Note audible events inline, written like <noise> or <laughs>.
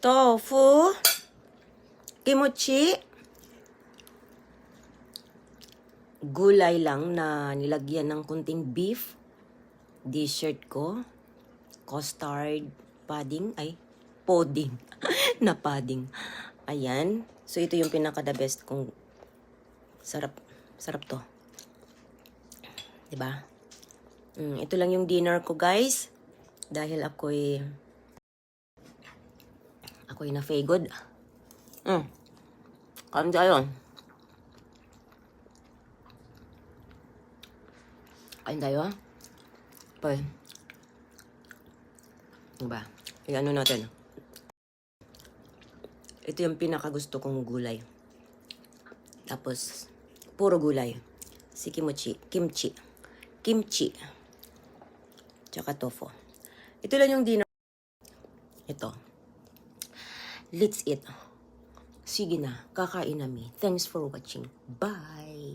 tofu, kimchi, gulay lang na nilagyan ng kunting beef, dessert ko, custard, pudding, ay, pudding, <laughs> na pudding. Ayan. So, ito yung pinaka-the best kong sarap, sarap to. 'Di ba? Mm, ito lang yung dinner ko, guys. Dahil ako'y ako'y na good. Mm. Kain tayo. Kain tayo, ha? Pa. Diba? I-ano natin. Ito yung pinakagusto kong gulay. Tapos, puro gulay. Si kimchi. Kimchi. Kimchi. Tsaka tofu. Ito lang yung dinner. Ito. Let's eat. Sige na. Kakain na mi. Thanks for watching. Bye!